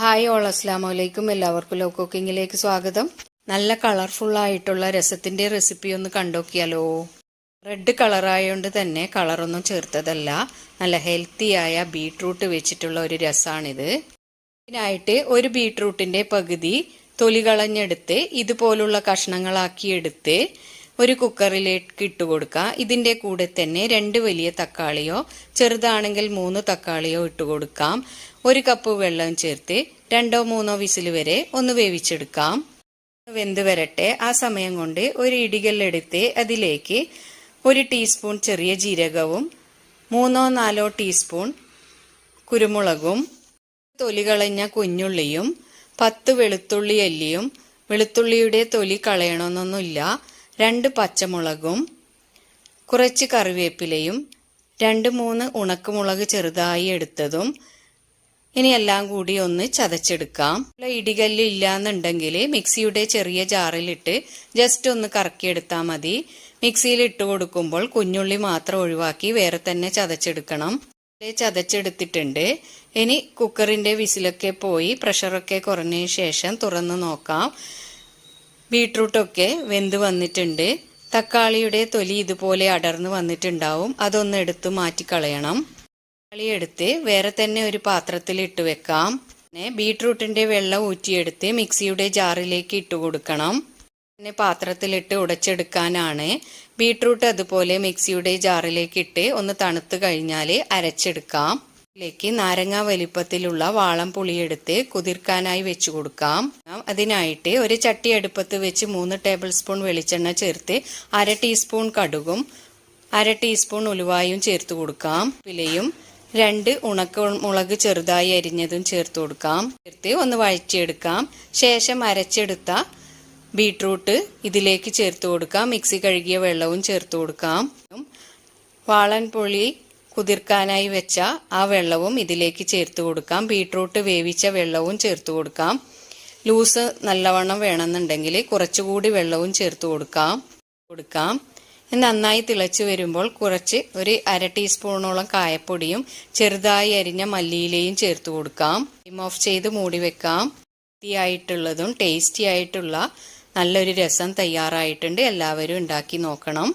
Hi all അസ്ലാം വലൈക്കും എല്ലാവർക്കും ലോ കുക്കിങ്ങിലേക്ക് സ്വാഗതം. നല്ല കളർഫുൾ ആയിട്ടുള്ള രസത്തിന്റെ റെസിപ്പി ഒന്ന് കണ്ടോക്കിയാലോ? റെഡ് കളറായതുകൊണ്ട് തന്നെ കളറൊന്നും ചേർത്തതല്ല. നല്ല ഹെൽത്തിയായ ബീട്രൂട്ട് വെച്ചിട്ടുള്ള ഒരു രസമാണിത് ഇതിനായിട്ട് ഒരു ബീട്രൂട്ടിന്റെ പകുതി തൊലി കളഞ്ഞെടുത്ത് ഇതുപോലുള്ള കഷ്ണങ്ങളാക്കി എടുത്ത് ഒരു കുക്കറിലേക്ക് ഇട്ട് കൊടുക്കുക. ഇതിന്റെ കൂടെ തന്നെ രണ്ട് വലിയ തക്കാളിയോ ചെറുതാണെങ്കിൽ മൂന്ന് തക്കാളിയോ ഇട്ട് കൊടുക്കാം. ഒരു കപ്പ് വെള്ളം ചേർത്ത് രണ്ടോ മൂന്നോ വിസിൽ വരെ ഒന്ന് വേവിച്ചെടുക്കാം. വെന്ത് വരട്ടെ. ആ സമയം കൊണ്ട് ഒരു ഇടികല്ലെടുത്ത് അതിലേക്ക് ഒരു ടീസ്പൂൺ ചെറിയ ജീരകവും മൂന്നോ നാലോ ടീസ്പൂൺ കുരുമുളകും തൊലി കളഞ്ഞ കുഞ്ഞുള്ളിയും പത്ത് വെളുത്തുള്ളി അല്ലിയും വെളുത്തുള്ളിയുടെ തൊലി കളയണമെന്നൊന്നുമില്ല രണ്ട് പച്ചമുളകും കുറച്ച് കറിവേപ്പിലയും രണ്ട് മൂന്ന് ഉണക്കമുളക് ചെറുതായി എടുത്തതും ഇനി എല്ലാം കൂടി ഒന്ന് ചതച്ചെടുക്കാം. ഇടികല്ല് ഇല്ലാന്നുണ്ടെങ്കിൽ മിക്സിയുടെ ചെറിയ ജാറിലിട്ട് ജസ്റ്റ് ഒന്ന് കറക്കിയെടുത്താൽ മതി. മിക്സിയിൽ ഇട്ട് കൊടുക്കുമ്പോൾ കുഞ്ഞുള്ളി മാത്രം ഒഴിവാക്കി വേറെ തന്നെ ചതച്ചെടുക്കണം. ചതച്ചെടുത്തിട്ടുണ്ട്. ഇനി കുക്കറിന്റെ വിസിലൊക്കെ പോയി പ്രഷറൊക്കെ കുറഞ്ഞതിന് ശേഷം തുറന്ന് നോക്കാം. ബീട്രൂട്ടൊക്കെ വെന്ത് വന്നിട്ടുണ്ട്. തക്കാളിയുടെ തൊലി ഇതുപോലെ അടർന്ന് വന്നിട്ടുണ്ടാവും. അതൊന്ന് എടുത്ത് മാറ്റിക്കളയണം. തക്കാളി എടുത്ത് വേറെ തന്നെ ഒരു പാത്രത്തിൽ ഇട്ട് വെക്കാം. പിന്നെ ബീട്രൂട്ടിന്റെ വെള്ളം ഊറ്റിയെടുത്ത് മിക്സിയുടെ ജാറിലേക്ക് ഇട്ട് കൊടുക്കണം. പിന്നെ പാത്രത്തിലിട്ട് ഉടച്ചെടുക്കാനാണ്. ബീട്രൂട്ട് അതുപോലെ മിക്സിയുടെ ജാറിലേക്ക് ഇട്ട് ഒന്ന് തണുത്ത് കഴിഞ്ഞാൽ അരച്ചെടുക്കാം. ഇതിലേക്ക് നാരങ്ങ വലിപ്പത്തിലുള്ള വാളം പുളിയെടുത്ത് കുതിർക്കാനായി വെച്ചു കൊടുക്കാം. അതിനായിട്ട് ഒരു ചട്ടി അടുപ്പത്ത് വെച്ച് മൂന്ന് ടേബിൾ സ്പൂൺ വെളിച്ചെണ്ണ ചേർത്ത് അര ടീസ്പൂൺ കടുകും അര ടീസ്പൂൺ ഉലുവായും ചേർത്ത് കൊടുക്കാം. വിലയും രണ്ട് ഉണക്ക മുളക് ചെറുതായി അരിഞ്ഞതും ചേർത്ത് കൊടുക്കാം. ചേർത്ത് ഒന്ന് വഴറ്റിയെടുക്കാം. ശേഷം അരച്ചെടുത്ത ബീട്രൂട്ട് ഇതിലേക്ക് ചേർത്ത് കൊടുക്കാം. മിക്സി കഴുകിയ വെള്ളവും ചേർത്ത് കൊടുക്കാം. വാളൻ പുളി കുതിർക്കാനായി വെച്ച ആ വെള്ളവും ഇതിലേക്ക് ചേർത്ത് കൊടുക്കാം. ബീട്രൂട്ട് വേവിച്ച വെള്ളവും ചേർത്ത് കൊടുക്കാം. ലൂസ് നല്ലവണ്ണം വേണമെന്നുണ്ടെങ്കിൽ കുറച്ചുകൂടി വെള്ളവും ചേർത്ത് കൊടുക്കാം. കൊടുക്കാം. നന്നായി തിളച്ചു വരുമ്പോൾ കുറച്ച് ഒരു അര ടീസ്പൂണോളം കായപ്പൊടിയും ചെറുതായി അരിഞ്ഞ മല്ലിയിലയും ചേർത്ത് കൊടുക്കാം. ഡിം ഓഫ് ചെയ്ത് മൂടി വെക്കാം. ആയിട്ടുള്ളതും ടേസ്റ്റി ആയിട്ടുള്ള നല്ലൊരു രസം തയ്യാറായിട്ടുണ്ട്. എല്ലാവരും ഉണ്ടാക്കി നോക്കണം.